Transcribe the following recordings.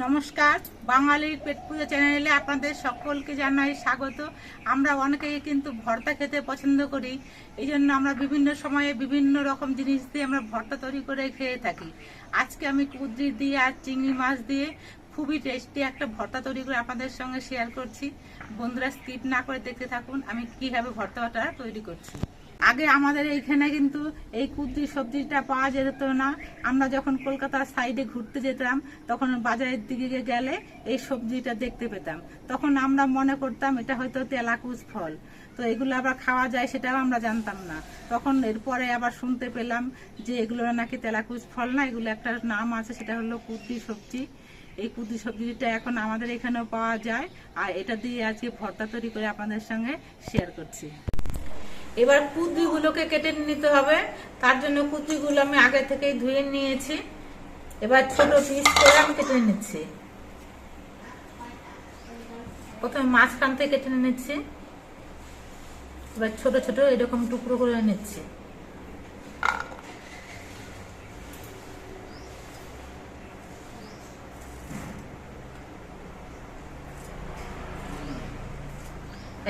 নমস্কার, বাঙালির পেট পুজো চ্যানেলে আপনাদের সকলকে জানাই স্বাগত। আমরা অনেকেই কিন্তু ভর্তা খেতে পছন্দ করি এই জন্য আমরা বিভিন্ন সময়ে বিভিন্ন রকম জিনিস দিয়ে আমরা ভর্তা তৈরি করে খেয়ে থাকি। আজকে আমি কুদ্রি দিয়ে আর চিংড়ি মাছ দিয়ে খুবই টেস্টি একটা ভর্তা তৈরি করে আপনাদের সঙ্গে শেয়ার করছি। বন্ধুরা স্কিপ না করে দেখতে থাকুন, আমি কীভাবে ভর্তাটা তৈরি করছি। আগে আমাদের এইখানে কিন্তু এই কুদ্রি সবজিটা পাওয়া যেত না। আমরা যখন কলকাতার সাইডে ঘুরতে যেতাম, তখন বাজারের দিকে গেলে এই সবজিটা দেখতে পেতাম। তখন আমরা মনে করতাম, এটা হয়তো তেলাকুচ ফল। তো এগুলো আবার খাওয়া যায় সেটাও আমরা জানতাম না। তখন এরপরে আবার শুনতে পেলাম যে এগুলো নাকি তেলাকুচ ফল না, এগুলো একটা নাম আছে, সেটা হলো কুদ্রি সবজি। এই কুদ্রি সবজিটা এখন আমাদের এখানেও পাওয়া যায়। আর এটা দিয়ে আজকে ভর্তা তৈরি করে আপনাদের সঙ্গে শেয়ার করছি। এবার কুদ্রিগুলোকে কেটে নিতে হবে। তার জন্য কুদ্রিগুলো আমি আগে থেকেই ধুয়ে নিয়েছি। এবার ছোট পিস করে আমি কেটে নিচ্ছি। প্রথমে মাঝখান থেকে কেটে নিচ্ছি। এবার ছোট ছোট এরকম টুকরো করে নিচ্ছি।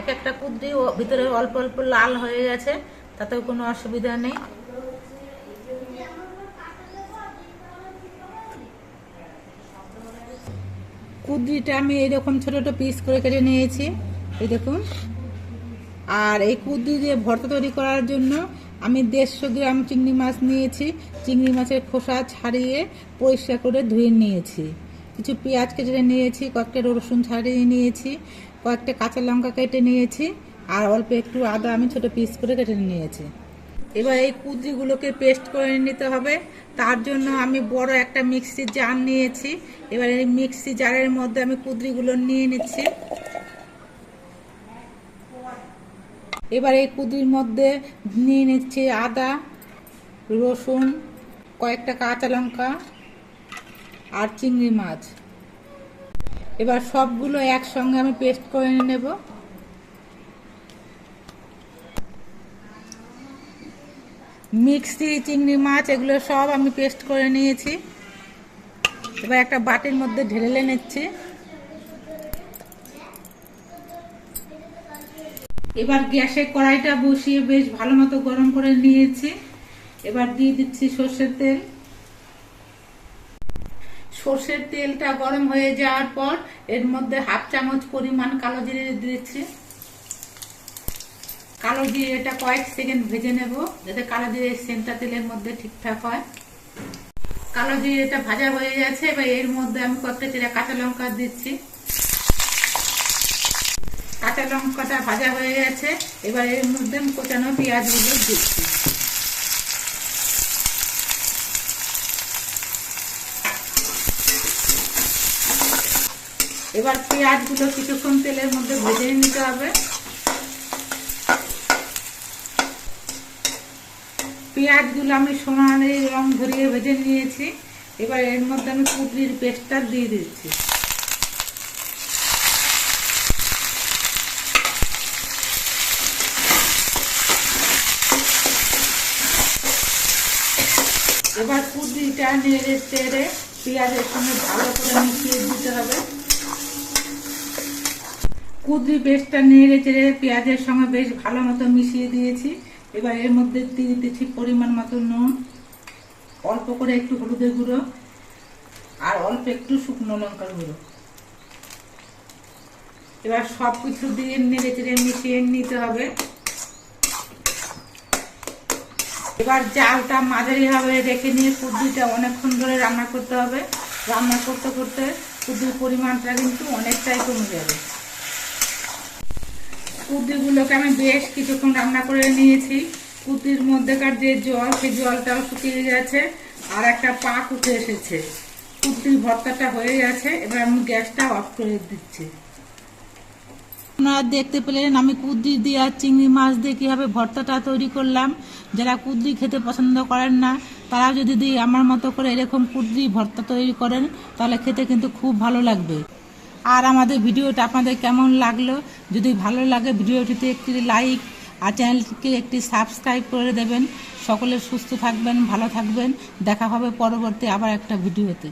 এক একটা কুদ্রি ভিতরে অল্প অল্প লাল হয়ে গেছে, তাতেও কোনো অসুবিধা নেই। কুদ্রিটা আমি এরকম ছোট ছোট পিস করে কেটে নিয়েছি, এই দেখুন। আর এই কুদ্রি দিয়ে ভর্তা তৈরি করার জন্য আমি দেড়শো গ্রাম চিংড়ি মাছ নিয়েছি। চিংড়ি মাছের খোসা ছাড়িয়ে পরিষ্কার করে ধুয়ে নিয়েছি। কিছু পেঁয়াজ কেটে নিয়েছি, কয়েকটা রসুন ছাড়িয়ে নিয়েছি, কয়েকটা কাঁচা লঙ্কা কেটে নিয়েছি, আর অল্প একটু আদা আমি ছোট পিস করে কেটে নিয়েছি। এবার এই কুদ্রিগুলোকে পেস্ট করে নিতে হবে। তার জন্য আমি বড় একটা মিক্সি জার নিয়েছি। এবার এই মিক্সি জারের মধ্যে আমি কুদ্রিগুলো নিয়ে নিচ্ছি। এবার এই কুদির মধ্যে নিয়ে নিচ্ছি আদা, রসুন, কয়েকটা কাঁচা লঙ্কা আর চিংড়ি মাছ। এবার সবগুলো একসঙ্গে আমি পেস্ট করে নেব। মিক্সি চিংড়ি মাছ, এগুলো সব আমি পেস্ট করে নিয়েছি। এবার একটা বাটির মধ্যে ঢেলে নিচ্ছি। এবার গ্যাসে কড়াইটা বসিয়ে বেশ ভালো মতো গরম করে নিয়েছি। এবার দিয়ে দিচ্ছি সর্ষের তেল। সর্ষের তেলটা গরম হয়ে যাওয়ার পর এর মধ্যে হাফ চামচ পরিমাণ কালো জিরে দিচ্ছি কালো জিরেটা কয়েক সেকেন্ড ভেজে নেব যাতে কালো জিরের সেন্টটা তেলের মধ্যে ঠিকঠাক হয়। কালো জিরেটা ভাজা হয়ে গেছে, এবার এর মধ্যে আমি কয়েকটা চেরা কাঁচা লঙ্কা দিচ্ছি। কাঁচা লঙ্কাটা ভাজা হয়ে গেছে, এবার এর মধ্যে আমি কোচানো পেঁয়াজগুলো দিচ্ছি। এবার পেঁয়াজগুলো কিছুক্ষণ তেলের মধ্যে ভেজে নিতে হবে। পেঁয়াজগুলো আমি সমানে রং ধরিয়ে ভেজে নিয়েছি। এবার এর মধ্যে আমি কুটলির পেস্টটা দিয়ে দিচ্ছি। এবার কুদ্রিটা নেড়ে চেড়ে পেঁয়াজের সঙ্গে ভালো করে মিশিয়ে দিতে হবে কুদ্রি পেস্টটা নেড়ে চেড়ে পেঁয়াজের সঙ্গে বেশ ভালো মতো মিশিয়ে দিয়েছি। এবার এর মধ্যে দিয়ে দিচ্ছি পরিমাণ মতো নুন, অল্প করে একটু হলুদের গুঁড়ো আর অল্প একটু শুকনো লঙ্কার গুঁড়ো। এবার সব কিছু দিয়ে নেড়ে চেড়ে মিশিয়ে নিতে হবে। এবার জালটা মাঝারি হবে রেখে নিয়ে কুদ্রিটা অনেকক্ষণ ধরে রান্না করতে হবে। রান্না করতে করতে কুদ্রির পরিমাণটা কিন্তু অনেকটাই কমে যাবে। কুদ্রিগুলোকে আমি বেশ কিছুক্ষণ রান্না করে নিয়েছি। কুদ্রির মধ্যেকার যে জল, সেই জলটাও শুকিয়ে গেছে আর একটা পাক উঠে এসেছে। কুদ্রির ভর্তাটা হয়ে গেছে, এবার আমি গ্যাসটা অফ করে দিচ্ছি। আপনারা দেখতে পেলেন আমি কুদ্রি দিয়ে আর চিংড়ি মাছ দিয়ে কীভাবে ভর্তাটা তৈরি করলাম। যারা কুদ্রি খেতে পছন্দ করেন না তারা যদি আমার মতো করে এরকম কুদ্রি ভর্তা তৈরি করেন, তাহলে খেতে কিন্তু খুব ভালো লাগবে। আর আমাদের ভিডিওটা আপনাদের কেমন লাগল? যদি ভালো লাগে ভিডিওটিতে একটি লাইক আর চ্যানেলটিকে একটি সাবস্ক্রাইব করে দেবেন। সকলে সুস্থ থাকবেন, ভালো থাকবেন। দেখা হবে পরবর্তী আবার একটা ভিডিওতে।